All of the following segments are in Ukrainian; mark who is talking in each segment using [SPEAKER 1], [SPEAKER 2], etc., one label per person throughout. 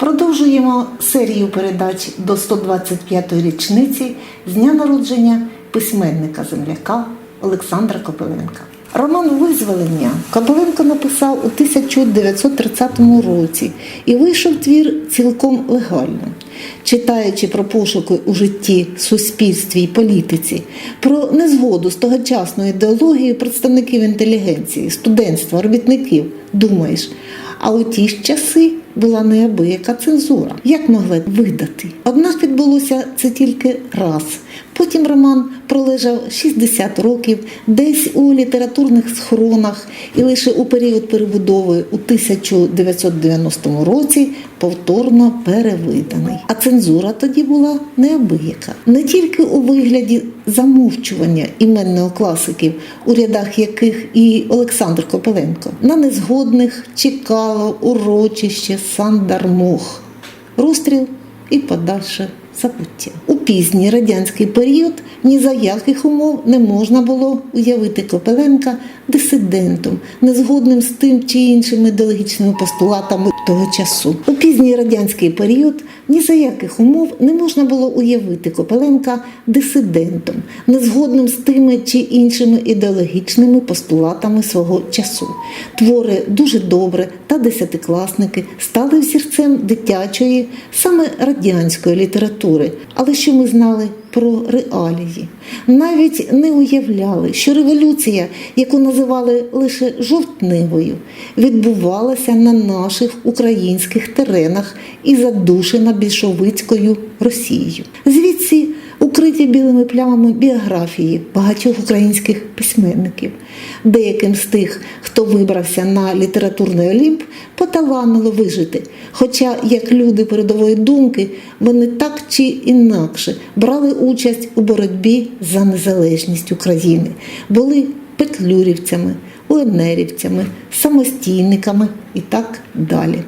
[SPEAKER 1] Продовжуємо серію передач до 125-ї річниці з дня народження письменника земляка Олександра Копиленка. Роман Визволення Копиленко написав у 1930 році і вийшов твір цілком легально. Читаючи про пошуки у житті, суспільстві і політиці, про незгоду з тогочасною ідеологією представників інтелігенції, студентства, робітників, думаєш, а у ті ж часи була неабияка цензура. Як могли видати? Однак відбулося це тільки раз. Потім роман пролежав 60 років десь у літературних схронах і лише у період перебудови у 1990 році повторно перевиданий. А цензура тоді була неабияка. Не тільки у вигляді замовчування іменного класиків, у рядах яких і Олександр Копеленко, на незгодних чекало урочище Сандармох, розстріл і подальше забуття. У пізній радянський період ні за яких умов не можна було уявити Копеленка дисидентом, незгодним з тим чи іншими ідеологічними постулатами того часу. У пізній радянський період ні за яких умов не можна було уявити Копеленка дисидентом, незгодним з тими чи іншими ідеологічними постулатами свого часу. Твори дуже добре та десятикласники стали взірцем дитячої, саме радянської літератури. Але що ми знали про реалії? Навіть не уявляли, що революція, яку називали лише жовтневою, відбувалася на наших українських теренах і задушена більшовицькою Росією. Звідси укриті білими плямами біографії багатьох українських письменників. Деяким з тих, хто вибрався на літературний олімп, поталанило вижити. Хоча, як люди передової думки, вони так чи інакше брали участь у боротьбі за незалежність України, були петлюрівцями, УНРівцями, самостійниками і так далі.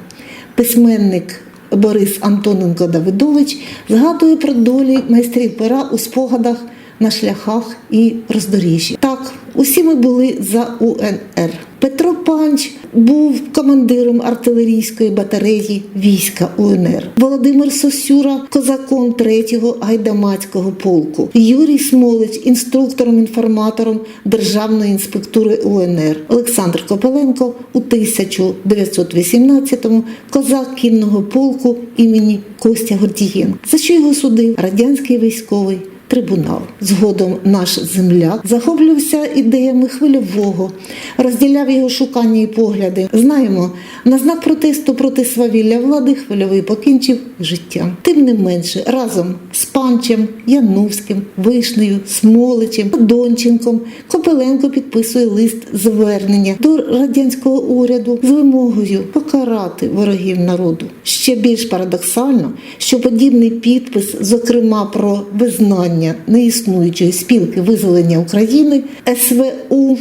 [SPEAKER 1] Письменник Борис Антоненко Давидович згадує про долі майстрів пера у спогадах на шляхах і роздоріжжі. Так, усі ми були за УНР. Петро Панч був командиром артилерійської батареї війська УНР. Володимир Сосюра козаком 3-го гайдамацького полку. Юрій Смолич інструктором-інформатором Державної інспектури УНР. Олександр Копеленко у 1918-му козак кінного полку імені Костя Гордієнка. За що його судив радянський військовий трибунал. Згодом наш земляк захоплювався ідеями хвильового, розділяв його шукання і погляди. Знаємо, на знак протесту проти свавілля влади хвильовий покінчив життям. Тим не менше, разом з Панчем, Яновським, Вишнею, Смоличем, Донченком Копеленко підписує лист звернення до радянського уряду з вимогою покарати ворогів народу. Ще більш парадоксально, що подібний підпис, зокрема про визнання неіснуючої спілки визволення України СВУ,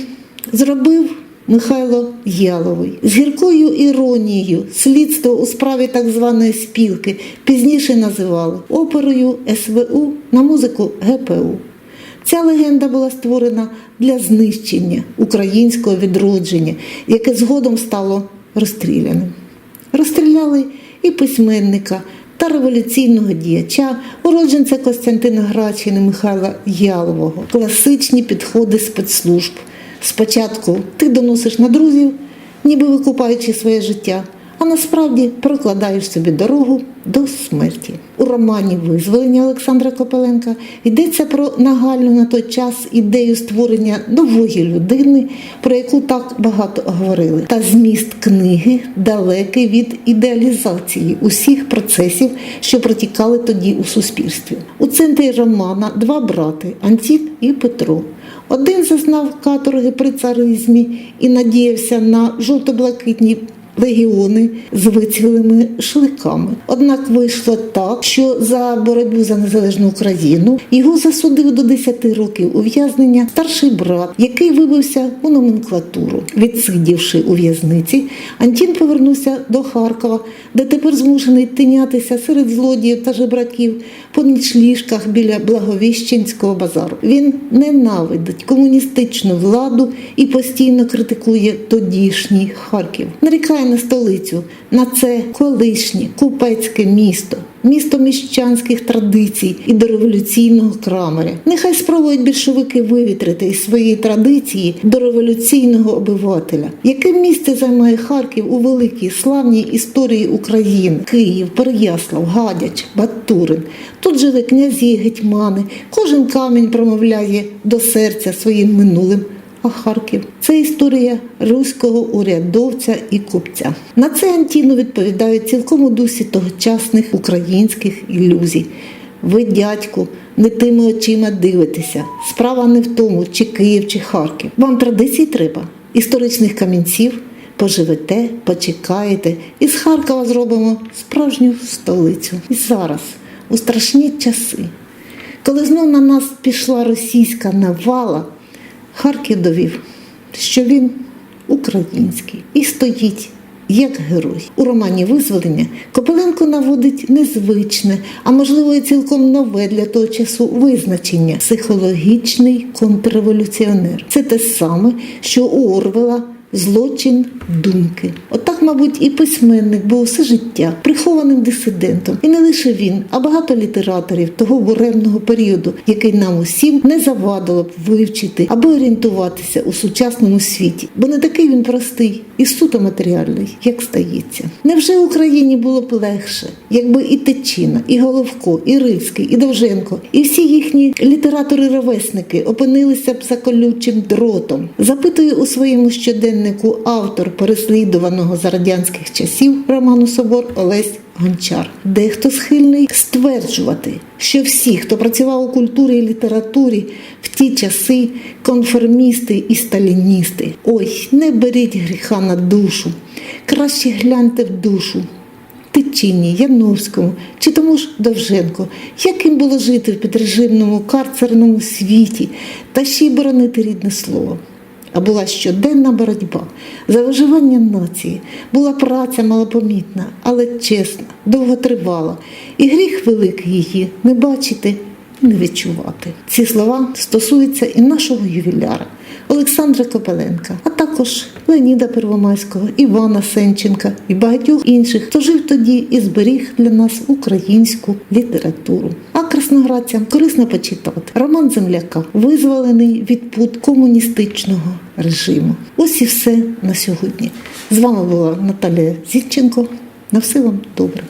[SPEAKER 1] зробив Михайло Яловий. З гіркою іронією слідство у справі так званої спілки пізніше називали оперою СВУ на музику ГПУ. Ця легенда була створена для знищення українського відродження, яке згодом стало розстріляним. Розстріляли і письменника та революційного діяча, уродженця Костянтина Грачина Михайла Ялового, класичні підходи спецслужб. Спочатку ти доносиш на друзів, ніби викупаючи своє життя, а насправді прокладаєш собі дорогу до смерті. У романі Визволення Олександра Копеленка йдеться про нагальну на той час ідею створення нової людини, про яку так багато говорили. Та зміст книги далекий від ідеалізації усіх процесів, що протікали тоді у суспільстві. У центрі романа два брати Антін і Петро. Один зазнав каторги при царизмі і надіявся на жовто-блакитні легіони з вицвілими шликами. Однак вийшло так, що за боротьбу за незалежну Україну його засудив до 10 років ув'язнення старший брат, який вибився у номенклатуру. Відсидівши у в'язниці, Антін повернувся до Харкова, де тепер змушений тинятися серед злодіїв та жебраків по нічліжках біля Благовіщенського базару. Він ненавидить комуністичну владу і постійно критикує тодішній Харків. Нарікає на столицю, на це колишнє купецьке місто, місто міщанських традицій і дореволюційного крамаря. Нехай спробують більшовики вивітрити із своєї традиції дореволюційного обивателя. Яке місце займає Харків у великій славній історії України? Київ, Переяслав, Гадяч, Батурин. Тут жили князі, гетьмани. Кожен камінь промовляє до серця своїм минулим. А Харків це історія руського урядовця і купця. На це Антіну відповідають цілком у дусі тогочасних українських ілюзій. Ви, дядьку, не тими очима дивитеся. Справа не в тому, чи Київ, чи Харків. Вам традицій треба, історичних камінців. Поживете, почекаєте, і з Харкова зробимо справжню столицю. І зараз, у страшні часи, коли знов на нас пішла російська навала, Харків довів, що він український і стоїть як герой. У романі Визволення Копиленко наводить незвичне, а можливо і цілком нове для того часу визначення психологічний контрреволюціонер. Це те саме, що у Орвела злочин думки. Отак, мабуть, і письменник був все життя прихованим дисидентом. І не лише він, а багато літераторів того буремного періоду, який нам усім не завадило б вивчити або орієнтуватися у сучасному світі. Бо не такий він простий і суто матеріальний, як стається. Невже Україні було б легше, якби і Тичина, і Головко, і Рильський, і Довженко, і всі їхні літератори-ровесники опинилися б за колючим дротом? Запитує у своєму щоденнику автор переслідуваного за радянських часів роману Собор Олесь Гончар. Дехто схильний стверджувати, що всі, хто працював у культурі і літературі в ті часи, конформісти і сталіністи. Ой, не беріть гріха на душу, краще гляньте в душу. Тичині, Яновському чи тому ж Довженко, як їм було жити в підрежимному карцерному світі та ще й боронити рідне слово. А була щоденна боротьба за виживання нації. Була праця малопомітна, але чесна, довготривала. І гріх великий її не бачити, не відчувати. Ці слова стосуються і нашого ювіляра Олександра Копеленка, а також Леоніда Первомайського, Івана Сенченка і багатьох інших, хто жив тоді і зберіг для нас українську літературу. А красноградцям корисно почитати роман земляка, визволений від пут комуністичного режиму. Ось і все на сьогодні. З вами була Наталія Зінченко. На все вам добре.